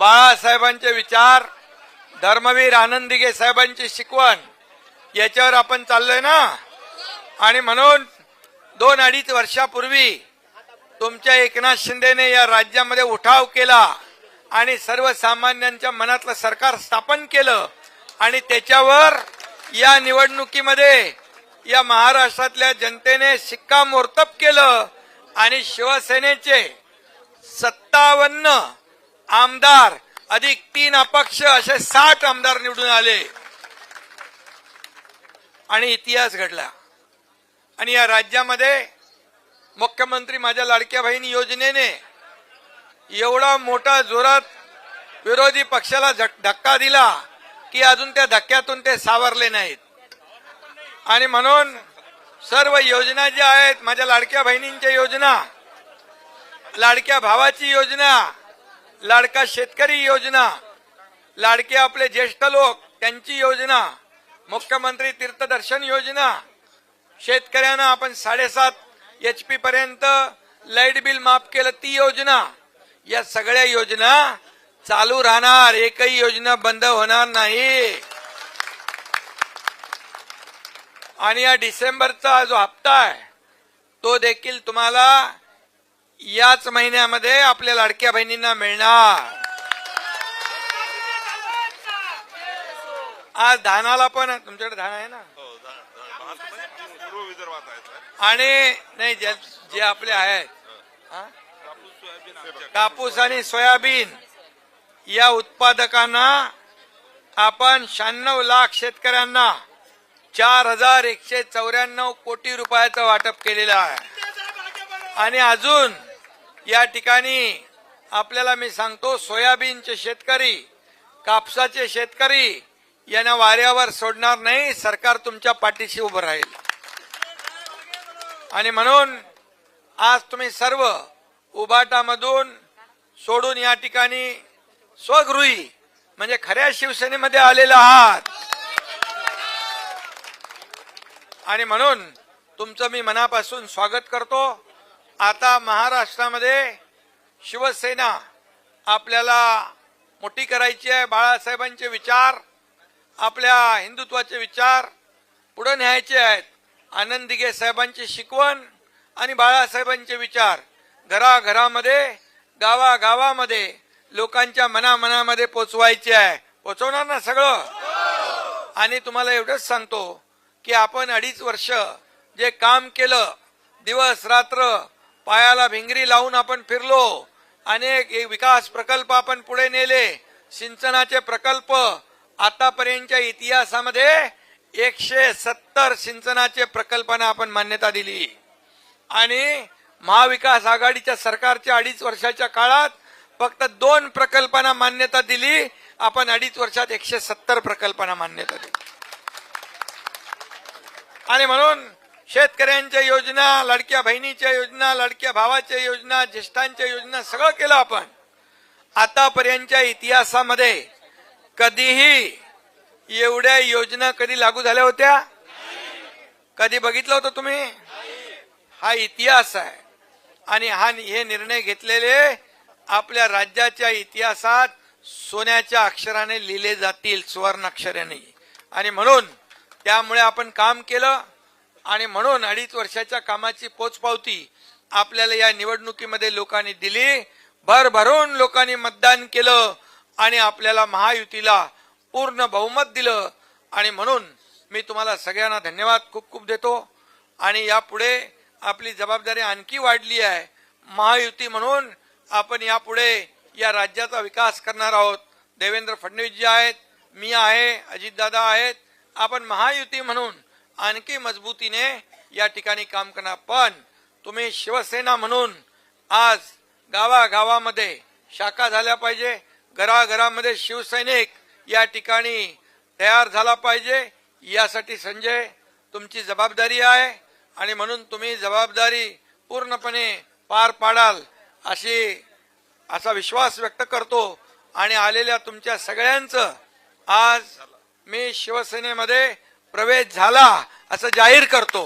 बाळासाहेबांचे विचार धर्मवीर आनंदिगे साहेबांची शिकवण याच्यावर आपण चाललोय ना? आणि म्हणून दोन अडीच वर्षापूर्वी तुमच्या एकनाथ शिंदेने या राज्यामध्ये उठाव केला आणि सर्वसामान्यांच्या मनातलं सरकार स्थापन केलं आणि त्याच्यावर या निवडणुकीमध्ये या महाराष्ट्रातल्या जनतेने शिक्कामोर्तब केलं आणि शिवसेनेचे सत्तावन्न आमदार अधिक तीन अपक्ष असे साठ आमदार निवडून आले. आणि इतिहास घडला. आणि या राज्यामध्ये मुख्यमंत्री माझ्या लाडक्या बहीण योजनेने एवढा मोठा जोरात विरोधी पक्षाला धक्का दिला की अजून त्या धक्क्यातून ते सावरले नाहीत. आणि म्हणून सर्व योजना ज्या आहेत माझ्या लाडक्या बहिणींच्या योजना लाडक्या भावाची योजना लाडका शेतकरी योजना. लाडके आपले ज्येष्ठ लोक त्यांची योजना. मुख्यमंत्री तीर्थदर्शन योजना. शेतकऱ्यांना आपण साडेसात एच पी पर्यंत लाइट बिल माफ केलं ती योजना. या सगळ्या योजना चालू राहणार. एकही योजना बंद होणार नाही. आणि या डिसेंबरचा जो हप्ता आहे तो देखील तुम्हाला याच महिन्यामध्ये आपल्या लाडक्या बहिणींना मिळणार. आज धानाला पण तुमच्याकडे धान आहे ना? हो, आणि नाही जे जे आपले आहेत कापूस आणि सोयाबीन या उत्पादकांना आपण शहाण्णव लाख शेतकऱ्यांना चार हजार एकशे चौऱ्याण्णव कोटी रुपयाचं वाटप केलेलं आहे. आणि अजून या ठिकाणी आपल्याला मी सांगतो सोयाबीनचे शेतकरी कापसाचे शेतकरी यांना वाऱ्यावर सोडणार नाही सरकार तुमच्या पाठीशी उभं राहील. आणि म्हणून आज तुम्ही सर्व उबाटामधून सोडून या ठिकाणी स्वगृही म्हणजे खऱ्या शिवसेनेमध्ये आलेला आहात. आणि म्हणून तुमचं मी मनापासून स्वागत करतो. आता महाराष्ट्रामध्ये शिवसेना आपल्याला मोठी करायची आहे. बाळासाहेबांचे विचार आपल्या हिंदुत्वाचे विचार पुढे न्यायचे आहेत. आनंद दिघे साहेबांची शिकवण आणि बाळासाहेबांचे विचार. घराघरामध्ये गावागावामध्ये लोकांच्या मनामनामध्ये पोचवायचे आहे. पोचवणार ना सगळं? आणि तुम्हाला एवढंच सांगतो की आपण अडीच वर्ष जे काम केलं दिवस रात्र पायाला भिंगरी लावून आपण फिरलो. अनेक विकास प्रकल्प आपण पुढे नेले. सिंचनाचे प्रकल्प आतापर्यंतच्या इतिहासामध्ये एकशे सत्तर सिंचनाचे प्रकल्पांना आपण मान्यता दिली. आणि महाविकास आघाडीच्या सरकारच्या अडीच वर्षाच्या काळात फक्त दोन प्रकल्पांना मान्यता दिली. आपण अडीच वर्षात एकशे सत्तर प्रकल्पांना मान्यता दिली. आणि म्हणून शेतकऱ्यांच्या योजना लडक्या बहिणीच्या योजना लडक्या भावाच्या योजना ज्येष्ठांच्या योजना सगळं केलं आपण. आतापर्यंतच्या इतिहासामध्ये कधीही एवढ्या योजना कधी लागू झाल्या होत्या? कधी बघितलं होतं तुम्ही? हा इतिहास आहे. आणि हा हे निर्णय घेतलेले आपल्या राज्याच्या इतिहासात सोन्याच्या अक्षराने लिहिले जातील सुवर्ण अक्षराने. आणि म्हणून त्यामुळे आपण काम केलं. आणि म्हणून अडीच वर्षाच्या कामाची पोचपावती आपल्याला या निवडणुकीमध्ये लोकांनी दिली. भरभरून लोकांनी मतदान केलं आणि आपल्याला महायुतीला पूर्ण बहुमत दिलं. आणि म्हणून मी तुम्हाला सगळ्यांना धन्यवाद खूप खूप देतो. आणि यापुढे आपली जबाबदारी आणखी वाढली आहे. महायुती म्हणून आपण यापुढे या राज्याचा विकास करणार आहोत. देवेंद्र फडणवीसजी आहेत मी आहे अजितदादा आहेत. आपण महायुती म्हणून आणखी मजबूतीने या ठिकाणी काम करणार. पण तुम्ही शिवसेना म्हणून आज गावागावामध्ये शाखा झाल्या पाहिजे घराघरामध्ये शिवसैनिक या ठिकाणी तयार झाला पाहिजे यासाठी संजय तुमची जबाबदारी आहे आणि म्हणून तुम्ही जबाबदारी पूर्णपणे पार पाडाल अशी असा विश्वास व्यक्त करतो आणि आलेल्या तुमच्या सगळ्यांचं आज मी शिवसेनेमध्ये प्रवेश झाला असं जाहीर करतो.